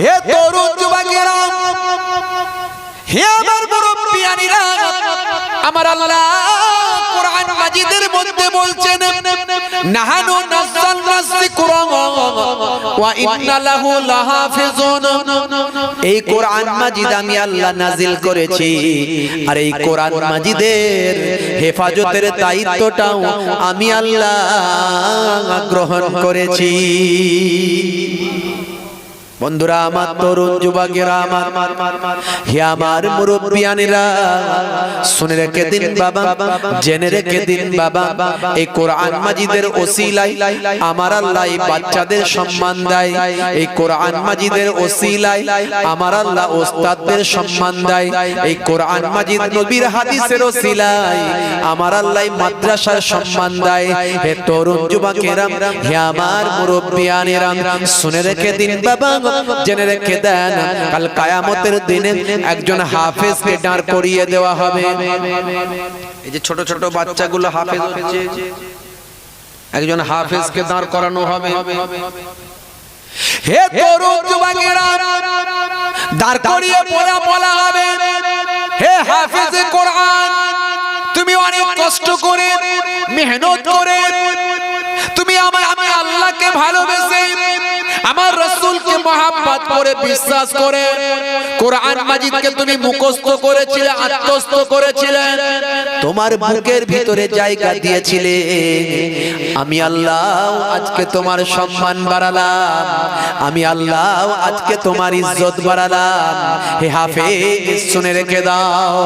হে তরুণ যুবকেরা, হে আমার আমার আল্লাহ কোরআন মাজিদের মধ্যে বলছেন, নাহানু ওয়া ইন্না লাহু লাহাফিজুন। এই কোরআন মাজিদ আমি আল্লাহ নাজিল করেছি, আর এই কোরআন মাজিদের হেফাজতের দায়িত্বটাও আমি আল্লাহ গ্রহণ করেছি। বন্ধুরা আমার তরুণ যুবকেরা আমার হে আমার মুরব্বিয়ানেরা শুনে রেখে দিন বাবা জেনে রেখে দিন বাবা এই কোরআন মাজিদের ওসিলাই আমার আল্লাহ এই বাচ্চাদের সম্মান দেয় এই কোরআন মাজিদের ওসিলাই আমার আল্লাহ ওস্তাদদের সম্মান দেয় এই কোরআন মাজিদ নবীর হাদিসের ওসিলাই আমার আল্লাহ মাদ্রাসার সম্মান দেয় হে তরুণ যুবকেরা হে আমার মুরব্বিয়ানেরা শুনে রেখে দিন বাবা জেনে রেখে দেন, কাল কায়ামতের দিনে একজন হাফেজকে দাঁড় করিয়ে দেওয়া হবে। এই যে ছোট ছোট বাচ্চাগুলো হাফেজ হচ্ছে, একজন হাফেজকে দাঁড় করানো হবে। হে তরুণ যুবকেরা দাঁড় করিয়ে বলা বলা হবে। হে হাফেজ কোরআন, তুমি অনেক কষ্ট করে, মেহনত করে, তুমি আমার আমি আল্লাহকে ভালোবেসে আমার রসুলকে মহাব্বত করে বিশ্বাস করে। কোরআন মাজিদকে তুমি মুখস্থ করেছিলে, আত্মস্থ করেছিলে। তোমার বুকের ভিতরে জায়গা দিয়েছিলে। আমি আল্লাহ আজকে তোমার সম্মান বাড়ালাম। আমি আল্লাহ আজকে তোমার ইজ্জত বাড়ালাম। হে হাফেজ, শুনে রেখে দাও।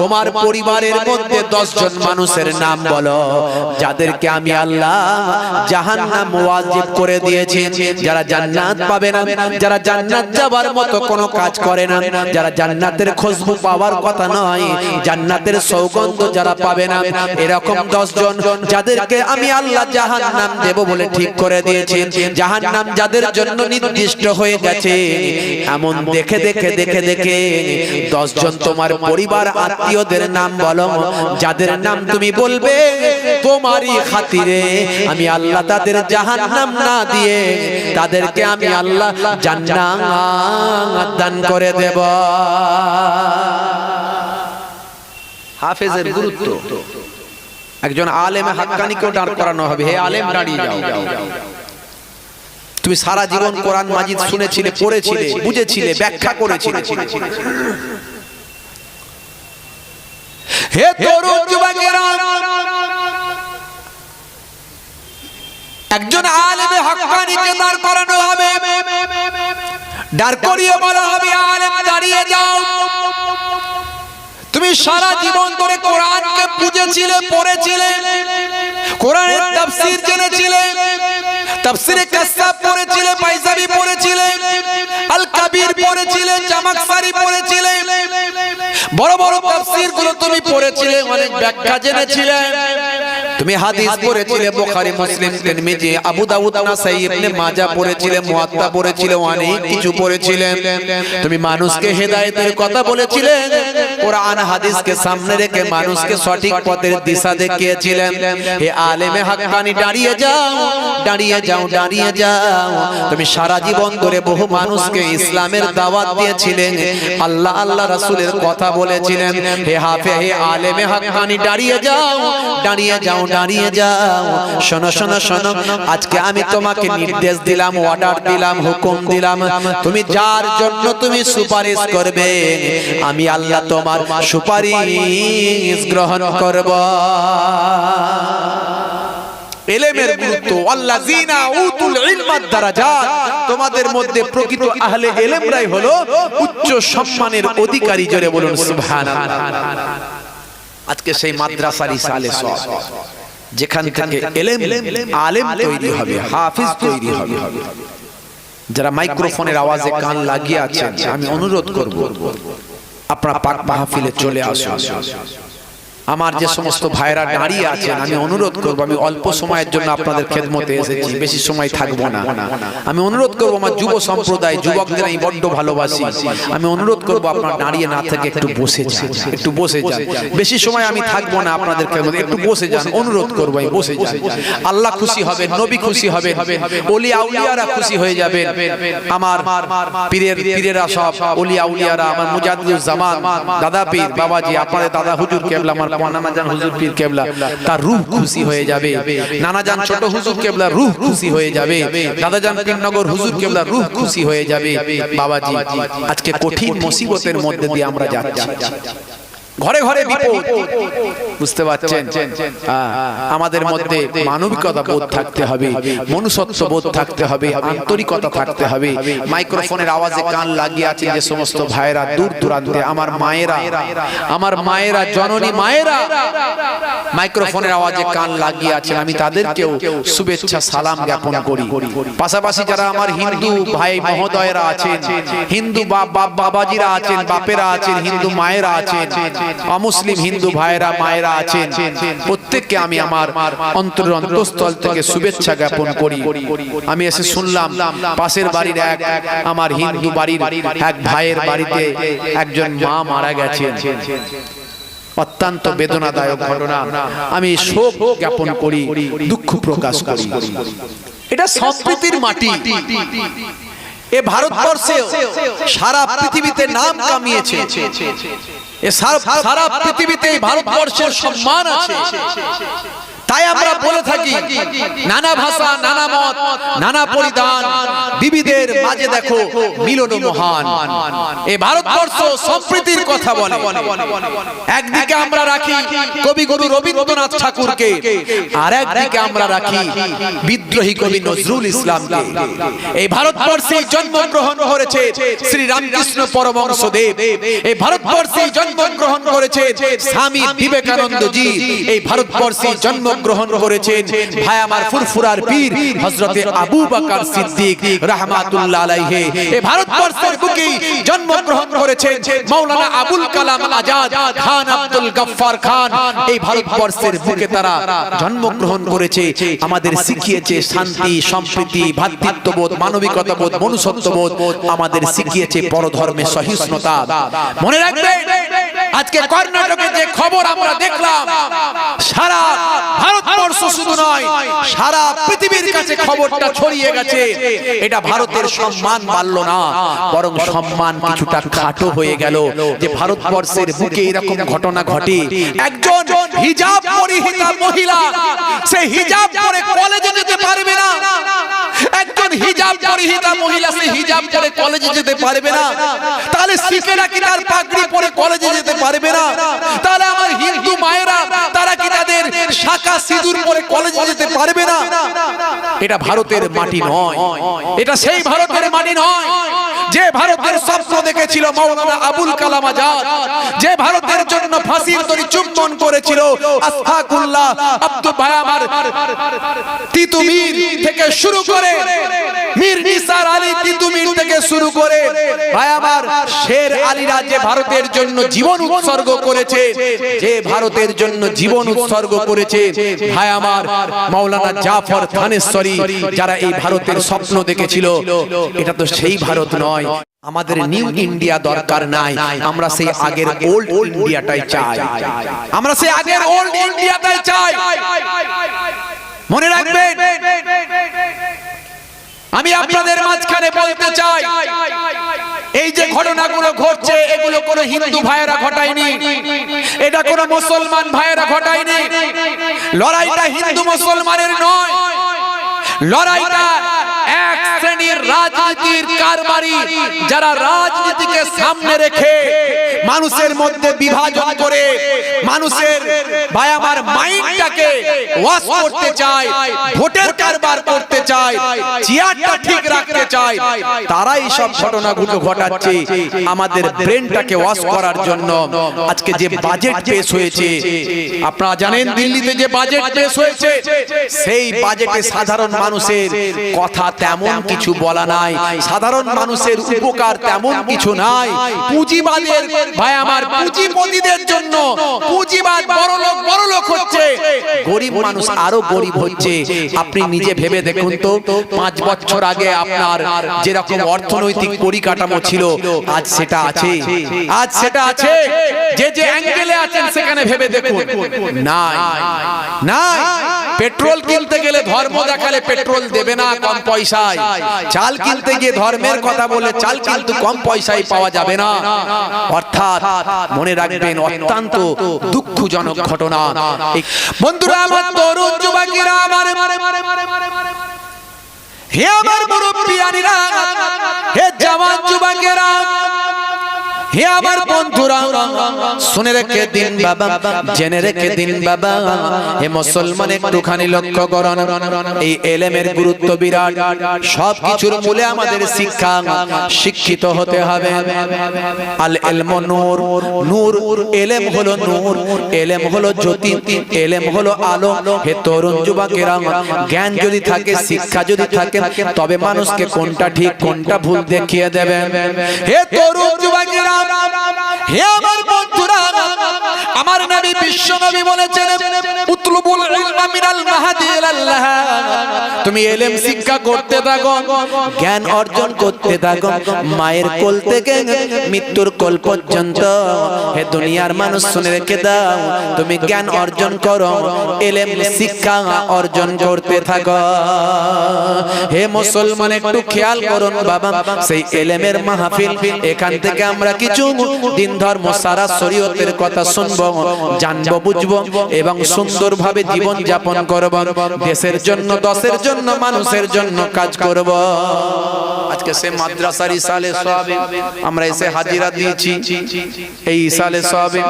তোমার পরিবারের মধ্যে দশ জন মানুষের নাম বলো, যাদেরকে আমি আল্লাহ জাহান্নাম ওয়াজিব করে দিয়েছি। যারা জান্নাত পাবে না। যারা জান্নাত যাবার মতো কোনো কাজ করে না। যারা জান্নাতের খুশবু পাওয়ার কথা নয় জান্নাতের সৌগন্ধ যারা পাবে না এরকম দশ জন যাদেরকে আমি আল্লাহ জাহান্নাম দেব বলে ঠিক করে দিয়েছি। জাহান্নাম যাদের জন্য নির্দিষ্ট হয়ে গেছে। এমন দেখে দেখে দেখে দেখে দশ জন তোমার পরিবার আত্মীয়দের নাম বলো। যাদের নাম তুমি বলবে তোমারই খাতিরে আমি আল্লাহ তাদের জাহান্নাম না দিয়ে তাদেরকে আমি আল্লাহ জান্নাত দান করে দেব। হাফেজের গুরুত্ব। একজন আলেমে হাক্কানিকেও দাঁড় করানো হবে। হে আলেম দাঁড়িয়ে যাও। তুমি সারা জীবন কোরআন মাজিদ শুনেছিলে পড়েছিলে বুঝেছিলে ব্যাখ্যা করেছিলে। হে তরুণ যুবকেরা একজন আলেমে হক্কানিকে দাঁড় করানো হবে? দাঁড় করিয়ে বলা, হবে আলেম, দাঁড়িয়ে যাও। তুমি সারা জীবন ধরে কোরআনকে বুঝেছিলে, পড়েছিলে, কোরআনের তাফসীর জেনেছিলে, তাফসীরে কাসাব পড়েছিলে, পাইজাবি পড়েছিলে আল কাবীর পড়েছিলে, জামাকসারি পড়েছিলে। বড় বড় তাফসীরগুলো তুমি পড়েছিলে, অনেক ব্যাখ্যা জেনেছিলে। তুমি হাদিস পড়েছিলে বুখারী মুসলিম তিরমিজি আবু দাউদ নাসাই ইবনে মাজাহ পড়েছিলে মুয়াত্তা পড়েছিলে অনেক কিছু পড়েছিলে তুমি মানুষকে হেদায়েতের কথা বলেছিলে কোরআন হাদিসকে সামনে রেখে মানুষকে সঠিক পথের দিশা দেখিয়েছিলেন। হে আলেমে হাক্কানি দাঁড়িয়ে যাও দাঁড়িয়ে যাও দাঁড়িয়ে যাও। তুমি সারা জীবন ধরে বহু মানুষকে ইসলামের দাওয়াত দিয়েছিলেন। আল্লাহ আল্লাহ রাসূলের কথা বলেছিলেন। হে হাফে হে আলেমে হাক্কানি দাঁড়িয়ে যাও দাঁড়িয়ে যাও দাঁড়িয়ে যাও। শোনো শোনো শোনো আজকে আমি তোমাকে নির্দেশ দিলাম অর্ডার দিলাম হুকুম দিলাম। তুমি যার জন্য তুমি সুপারিশ করবে আমি আল্লাহ তোমার সুপারিশ গ্রহণ করব। এলেমের গুরুত্ব আল্লাযিনা উতুল ইলমাদ দারাজাত তোমাদের মধ্যে প্রকৃত আহলে এলেমরাই হলো উচ্চ সম্মানের অধিকারী জোরে বলুন সুবহানাল্লাহ। আজকে সেই মাদ্রাসার ইসালে সব। যেখান থেকে এলেম আলেম তৈরি হবে হাফিজ তৈরি হবে। যারা মাইক্রোফোনের আওয়াজে কান লাগিয়ে আছেন আমি অনুরোধ করব আপনারা পাক মাহফিলে চলে আসুন। আমার যে সমস্ত ভাইরা দাঁড়িয়ে আছেন, আমি অনুরোধ করব, আমি অল্প সময়ের জন্য আপনাদের খেদমতে এসেছি, বেশি সময় থাকব না। আমি অনুরোধ করব আমার যুব সম্প্রদায়, যুবকদের আমি বড্ড ভালোবাসি। আমি অনুরোধ করব আপনার দাঁড়িয়ে না থেকে একটু বসে যান, একটু বসে যান। বেশি সময় আমি থাকব না আপনাদের খেদমতে, একটু বসে যান, অনুরোধ করব আমি, বসে যান। আল্লাহ খুশি হবে নবী খুশি হবে ওলি আউলিয়ারা খুশি হয়ে যাবে আমার পীরের, পীরেরা সব, ওলি আউলিয়ারা, আমার মুজাদ্দুল জামান দাদা পীর, বাবাজি, আপনাদের দাদা হুজুর কেবলা, আমার তার খুশি হয়ে যাবে। কেবলা হয়ে যাবে। দাদা কেবলা খুশি হয়ে যাবে। বাবাজি, আজকে কঠিন মুসিবতের মধ্যে দিয়ে আমরা যাচ্ছি। ঘরে ঘরে বিপদ। বুঝতে পারছেন? আমাদের মধ্যে মানবিকতা বোধ থাকতে হবে মনুষ্যত্ব বোধ থাকতে হবে আন্তরিকতা থাকতে হবে। মাইক্রোফোনের আওয়াজে কান লাগিয়ে আছে যে সমস্ত ভাইয়েরা দূর দূরান্তে আমার মায়েরা আমার মায়েরা জননী মায়েরা। মাইক্রোফোনের আওয়াজে কান লাগিয়ে আছে আমি তাদেরকেও শুভেচ্ছা সালাম জ্ঞাপন করি। পাশাপাশি যারা আমার হিন্দু ভাই মহোদয়রা আছেন হিন্দু বাপ বাবাজিরা আছেন বাপেরা আছেন হিন্দু মায়েরা আছেন অমুসলিম হিন্দু ভাইরা মায়েরা আছেন। প্রত্যেককে আমি আমার অন্তর অন্তঃস্থল থেকে শুভেচ্ছা জ্ঞাপন করি। আমি এসে শুনলাম পাশের বাড়ির এক আমার হিন্দু বাড়ির এক ভাইয়ের বাড়িতে একজন মা মারা গেছেন। অত্যন্ত বেদনাদায়ক ঘটনা। আমি শোক জ্ঞাপন করি দুঃখ প্রকাশ করি। এটা সম্প্রীতির মাটি। এ ভারতবর্ষে সারা পৃথিবীতে নাম কামিয়েছে। সারা পৃথিবীতে ভারতবর্ষের সম্মান আছে। তাই আমরা বলে থাকি নানা ভাষা নানা মত নানা পরিধান বিবিধের মাঝে দেখো মিলন মহান। এ ভারতবর্ষ সম্প্রীতির কথা বলে। একদিকে আমরা রাখি কবি গুরু রবীন্দ্রনাথ ঠাকুরকে আর একদিকে আমরা রাখি বিদ্রোহী কবি নজরুল ইসলামকে। এই ভারতবর্ষে জন্মগ্রহণ করেছে শ্রী রামকৃষ্ণ পরমহংস দেব এই ভারতবর্ষে জন্মগ্রহণ করেছে স্বামী বিবেকানন্দ জি এই ভারতবর্ষে জন্মগ্রহণ করেছেন। ভাই, আমার ফুরফুরার পীর হযরতে আবু বকর সিদ্দিক রাহমাতুল্লাহ আলাইহি। এই ভারতবর্ষের বুকে জন্মগ্রহণ করেছেন মাওলানা আবুল কালাম আজাদ খান আব্দুল গফফার খান। এই ভারতবর্ষের বুকে তারা জন্মগ্রহণ করেছে। আমাদের শিখিয়েছে শান্তি, সম্প্রীতি ভ্রাতৃত্ববোধ মানবিকতাবোধ, মনুষ্যত্ববোধ। আমাদের শিখিয়েছে পরধর্মের সহিষ্ণুতা। মনে রাখবেন আজকে কর্ণাটকে যে খবর আমরা দেখলাম সারা ভারতবর্ষ শুধু নয় সারা পৃথিবীর কাছে খবরটা ছড়িয়ে গেছে। এটা ভারতের সম্মান বাড়ল না বরং সম্মান কিছুটা খাটো হয়ে গেল যে ভারতবর্ষের বুকে এরকম ঘটনা ঘটে। একজন হিজাব পরিহিতা মহিলা সে হিজাব পরে কলেজে যেতে পারবে না। একজন হিজাব পরিহিতা মহিলা সে হিজাব পরে কলেজে যেতে পারবে না। তাহলে শিখেরা কি তার পাগড়ি পরে কলেজে যেতে পারবে না। তাহলে আমার হিন্দু মায়েরা তারা কি তাদের শাখা সিঁদুর পরে কলেজে যেতে পারবে না। এটা ভারতের মাটি নয়। এটা সেই ভারতের মাটি নয়। যে ভারতের স্বপ্ন দেখেছিল মাওলানা আবুল কালাম আজাদ। যে ভারতের জন্য ফাঁসির দড়ি চুম্বন করেছিল আস্তাকুল্লাহ আব্দুল ভাই আমার তিতুমির থেকে শুরু করে মীর নিসার আলী তিতুমির থেকে শুরু করে ভাই আমার শের আলীরা যে ভারতের জন্য জীবন উৎসর্গ করেছে, যে ভারতের জন্য জীবন উৎসর্গ করেছে, ভাই আমার মাওলানা জাফর থানেশ্বরী যারা এই ভারতের স্বপ্ন দেখেছিল, এটা তো সেই ভারত নয়। আমাদের নিউ ইন্ডিয়া দরকার নাই, আমরা সেই আগের ওল্ড ইন্ডিয়াটাই চাই। আমরা সেই আগের ওল্ড ইন্ডিয়াটাই চাই। মনে রাখবেন আমি আপনাদের মাঝখানে বলতে চাই, এই যে ঘটনাগুলো ঘটছে, এগুলো কোনো হিন্দু ভাইয়েরা ঘটায়নি, এটা কোনো মুসলমান ভাইয়েরা ঘটায়নি। লড়াইটা হিন্দু মুসলমানের নয়, লড়াইটা এক শ্রেণির রাজনীতির কারবারি যারা রাজনীতিকে সামনে রেখে মানুষের মধ্যে বিভাজন করে মানুষের ভাই আমার মাইন্ডটাকে ওয়াশ করতে চায়, ভোটের কারবার করতে চায়, চেয়ারটা ঠিক রাখতে চায়, তারাই সব ঘটনাগুলো ঘটাচ্ছে আমাদের ব্রেনটাকে ওয়াশ করার জন্য। আজকে যে বাজেট পেশ হয়েছে, আপনারা জানেন দিল্লিতে যে বাজেট পেশ হয়েছে, সেই বাজেটে সাধারণ মানুষের কথা তেমন কিছু বলা নাই। সাধারণ মানুষের উপকার তেমন কিছু নাই। পুঁজিবাদের ভাই আমার পুঁজিপতিদের জন্য পুঁজিবাদ বড় লোক বড় লোক হচ্ছে। গরিব মানুষ আরও গরিব হচ্ছে। আপনি নিজে ভেবে দেখুন তো পাঁচ বছর আগে আপনার যেরকম অর্থনৈতিক পরিকাঠামো ছিল আজ সেটা আছে। আজ সেটা আছে। যে যে অ্যাঙ্গেলে আছেন সেখানে ভেবে দেখুন। নাই। নাই। পেট্রোল কিনতে গেলে ধর্ম দেখালে পেট্রোল দেবে না কম পয়সায়। চাল কিনতে গিয়ে ধর্মের কথা বলে চাল কিন্তু কম পয়সায় পাওয়া যাবে না। অর্থাৎ মনে রাখবেন অত্যন্ত দুঃখজনক ঘটনা। বন্ধুরা আমার তরুণ যুবকেরা আমার হে আমার মুরব্বিয়ানিরা হে জওয়ান যুবকেরা হে আমার বন্ধুরা, শুনে রেখে দিন বাবা, জেনে রেখে দিন বাবা। হে মুসলমান, একটুখানি লক্ষ্য করুন। এই এলেমের গুরুত্ব বিরাট। সব কিছুর মূলে আমাদের শিক্ষা, শিক্ষিত হতে হবে। আল এলম নূর নূর, এলেম হলো নূর, এলেম হলো জ্যোতি, এলেম হলো আলো। হে তরুণ যুবকেরা, জ্ঞান যদি থাকে, শিক্ষা যদি থাকে, তবে মানুষকে কোনটা ঠিক, কোনটা ভুল দেখিয়ে দেবে হে তরুণ যুবকেরা বিশ্ব নবী বলেছেন উতলুবুল ইলমা মিনাল মাহাদি ইলাল্লাহ। তুমি এলেম শিক্ষা করতে থাকো, জ্ঞান অর্জন করতে থাকো, মায়ের কোল থেকে মৃত্যুর কোল পর্যন্ত। হে দুনিয়ার মানুষ, শুনে রেখে দাও, তুমি জ্ঞান অর্জন করো, এলেম শিক্ষা অর্জন করতে থাকো। হে মুসলমান, একটু খেয়াল করুন বাবা, সেই এলেমের মাহফিল, এখান থেকে আমরা কিছু দিন ধর্ম সারা শরীয়তের কথা শুনব, জানব, বুঝব এবং সুন্দরভাবে জীবন যাপন করব। দেশের জন্য দশের জন্য মানুষের জন্য কাজ করব। আজকে সে মাদ্রাসার ইসালে সবে আমরা এসে হাজিরা দিয়েছি। এই ইসালে সবে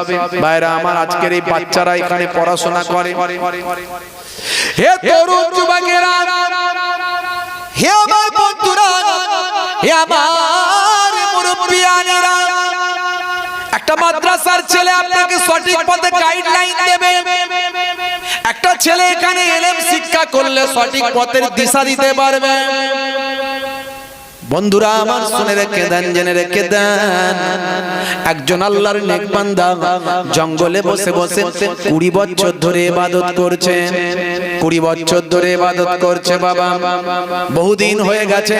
বাইরা আমার আজকের এই বাচ্চারা এখানে পড়াশোনা করে। হে তরুণ যুবকেরা, হে আমার বন্ধুরা, হে আমার মুরব্বিয়ানেরা, একটা মাদ্রাসার ছেলে আপনাকে সঠিক পথে গাইডলাইন দেবে। ছেলে এখানে এলেম শিক্ষা করলে সঠিক পথের দিশা দিতে পারবে। বন্ধুরা আমার শুনে রেখে দেন, জেনে রেখে দেন। একজন আল্লাহর নেক বান্দা জঙ্গলে বসে বসে কুড়ি বছর ধরে ইবাদত করছে। কুড়ি বছর ধরে ইবাদত করছে বাবা। বহুদিন হয়ে গেছে,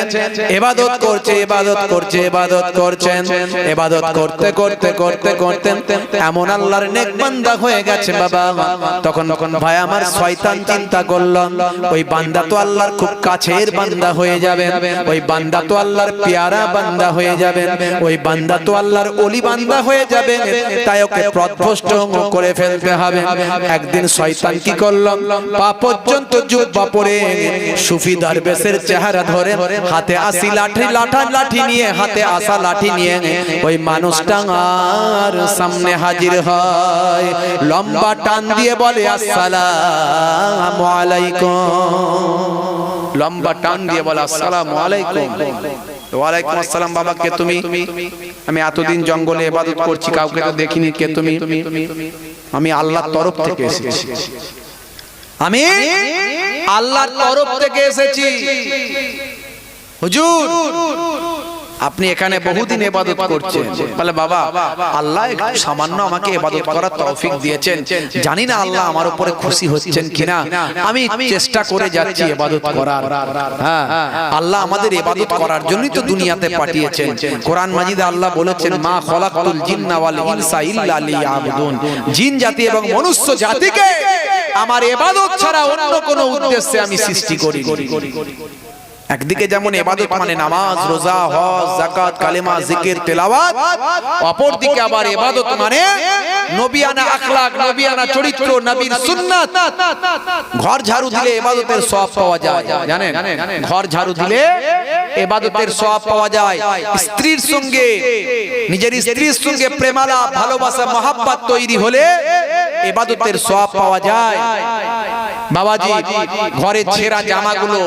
ইবাদত করছে ইবাদত করছে, ইবাদত করছেন ইবাদত করতে করতে করতে করতে এমন আল্লাহর নেক বান্দা হয়ে গেছে বাবা। তখন তখন ভাই আমার শয়তান চিন্তা করলাম ওই বান্দা তো আল্লাহর খুব কাছের বান্দা হয়ে যাবে। ওই বান্দা তো আল্লাহর পেয়ারা বান্দা হয়ে যাবে ওই বান্দা তো আল্লাহর অলি বান্দা হয়ে যাবে, তাই ওকে প্রধ্বষ্ট করে ফেলতে হবে। একদিন শয়তান কি করলাম পা পর্যন্ত জুব্বা পরে সুফি দরবেশের চেহারা ধরে হাতে আসি লাঠি, লাঠা লাঠি নিয়ে, হাতে আসা লাঠি নিয়ে ওই মানুষটা আর সামনে হাজির হয়। লম্বা টান দিয়ে বলে, আসসালামু আলাইকুম। লম্বা টান দিয়ে বলে, আসসালামু আলাইকুম। ওয়ালাইকুম আসসালাম বাবা, কে তুমি? আমি এতদিন জঙ্গলে ইবাদত করছি, কাউকে তো দেখিনি, কে তুমি? আমি আল্লাহর তরফ থেকে এসেছি। আমি আল্লাহর তরফ থেকে এসেছি। হুজুর আপনি এখানে বহুদিন এবাদত করছেন। বলে বাবা আল্লাহ একটু সামান্য আমাকে এবাদত করার তৌফিক দিয়েছেন। জানি না আল্লাহ আমার উপরে খুশি হচ্ছেন কিনা। আমি চেষ্টা করে যাচ্ছি এবাদত করার। হ্যাঁ আল্লাহ আমাদের এবাদত করার জন্যই তো দুনিয়াতে পাঠিয়েছেন। কোরআন মাজিদে আল্লাহ বলেছেন মা খলাকুল জিন্না ওয়াল ইনসা ইল্লা লিয়াবুদুন। জিন জাতি এবং মনুষ্য জাতিকে আমার এবাদত ছাড়া অন্য কোনো উদ্দেশ্যে আমি সৃষ্টি করি একদিকে যেমন এবাদত মানে নামাজ রোজা হজ যাকাত কালেমা জিকির তেলাওয়াত। অপরদিকে আবার এবাদত মানে নবিয়ানা আখলাক নবিয়ানা চরিত্র নবীর সুন্নাত। ঘর ঝাড়ু দিলে এবাদতের সওয়াব পাওয়া যায় জানেন? ঘর ঝাড়ু দিলে এবাদতের সওয়াব পাওয়া যায়। স্ত্রীর সঙ্গে নিজের স্ত্রীর সঙ্গে প্রেমালা ভালোবাসা মহাব্বত তৈরি হলে এবাদতের সওয়াব পাওয়া যায়। বাবাজি ঘরে ছেঁড়া জামাগুলো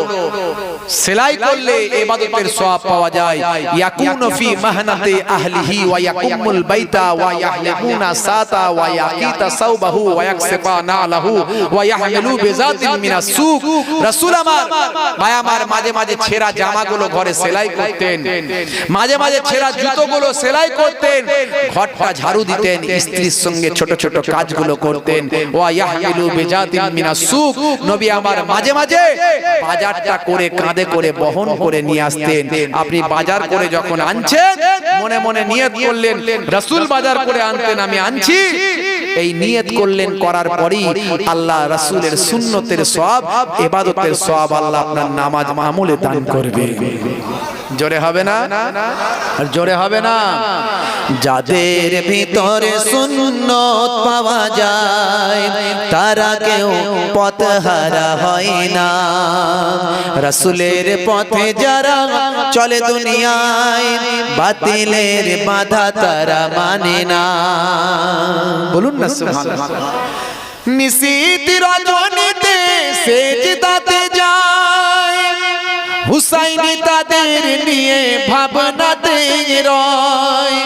সেলাই করলে ইবাদতের সওয়াব পাওয়া যায়। ইয়াকুনু ফি মাহনাতি আহলিহি ওয়া ইয়াকুমুল বাইতা ওয়া ইয়াহলিমুনা সাতা ওয়া ইয়াকিতা সাওবাহু ওয়া ইয়াকসিবা নালাহু ওয়া ইয়াহমিলু বিজাতিন মিনাস সুক। রাসূল আমার ভাই আমার মাঝে মাঝে ছেঁড়া জামাগুলো ঘরে সেলাই করতেন। মাঝে মাঝে ছেঁড়া জুতোগুলো সেলাই করতেন। ঘরটা ঝাড়ু দিতেন স্ত্রীর সঙ্গে ছোট ছোট কাজগুলো করতেন। ওয়া ইয়াহমিলু বিজাতিন মিনাস সুক। নবী আমার মাঝে মাঝে বাজারটা করে কাঁধে করে বহন করে নিয়ে আসতেন। আপনি বাজার করে যখন আনছেন, মনে মনে নিয়ত করলেন, রাসূল বাজার করে আনতেন, আমি আনছি। এই নিয়ত করলেন, করার পরই আল্লাহ রাসূলের সুন্নতের সওয়াব, ইবাদতের সওয়াব আল্লাহ আপনার নামাজ মামুলে দান করবে। জোরে হবে না? আর জোরে হবে না? যাদের ভিতরে সুন্নত পাওয়া যায়, তারা কেউ পথহারা হয় না। রাসুলের পথে যারা চলে দুনিয়ায় বাতিলের বাধা তারা মানে না। বলুন না নিশীত রজনীতে সেজদাতে যায় হুসাইনি তাদের নিয়ে ভাবনাতে রয়।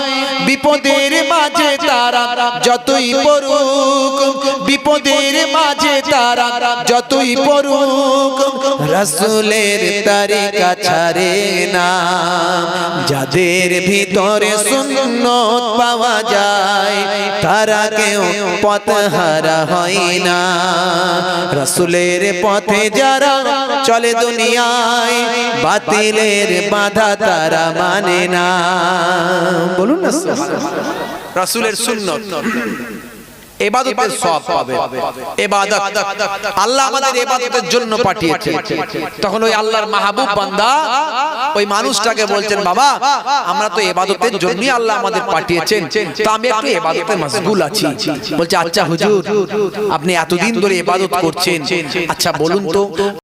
বিপদের মাঝে তারা যতই পড়ুক, বিপদের মাঝে তারা যতই পড়ুক, রাসূলের তারিকা ছাড়ে না। যাদের ভিতরে সুন্নত পাওয়া যায়, তারা কেউ পথহারা হয় না। রাসূলের পথে যারা চলে দুনিয়ায়, বাতিলের বাধা তারা মানে না। বলুন না রাসূলের সুন্নত। এবাদতের সওয়াব পাবে। ইবাদত আল্লাহ আমাদের ইবাদতের জন্য পাঠিয়েছে। তখন ওই আল্লাহর মাহবুব বান্দা ওই মানুষটাকে বলছেন বাবা আমরা তো ইবাদতের জন্যই আল্লাহ আমাদের পাঠিয়েছেন। তো আমি একটু ইবাদতে মশগুল আছি। বলছে আচ্ছা হুজুর আপনি এতদিন ধরে ইবাদত করছেন। আচ্ছা বলুন তো।